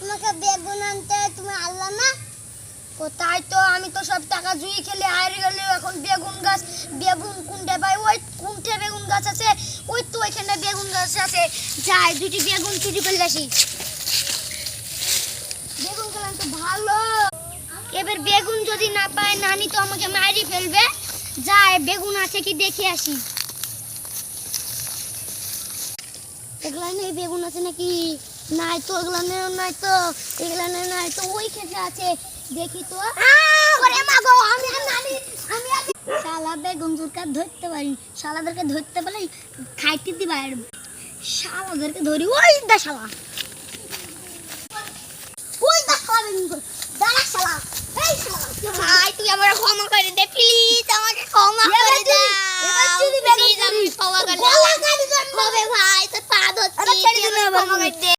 তোমাকে বেগুন আনতে তুমি আনলা না? কোথায় তো? আমি তো সব টাকা জুই খেলে হারিয়ে গেলে এখন বেগুন গাছ, বেগুন কুন্ডে পাই? ওই কুন্টে বেগুন গাছ আছে, ওই তো ওইখানে বেগুন গাছ আছে। যাই, দুটি বেগুন চুরি করলে আসি। বেগুন খেলাম তো ভালো। এবার বেগুন যদি না পায়, নানি তো আমাকে মারি ফেলবে। যাই, বেগুন আছে কি দেখে আসি। এগুলা নেই বেগুন আছে নাকি? নাই তো এগুলা নেই তো এগুলা নেই নাই তো ওই ক্ষেত্রে আছে। দেখি তো। ওরে মা গো আমি আর আমি শালা বেগুন জুরকা ধরতে পারি শালাদেরকে ধরতে পারি খাইতে দিবা শালাদেরকে ধরি। ওই দা শালা। ওই দা শালা বেগুন দাঁড়া শালা। এই শালা ভাই তুই আমার ক্ষমা করে দে প্লিজ আমাকে ক্ষমা করে দে এবার যদি বেগুন Please, আমাকে চুরি- ক্ষমা করে দে গলা কাটি দেব। হবে ভাই তোর পা ধরছি ক্ষমা করে দে।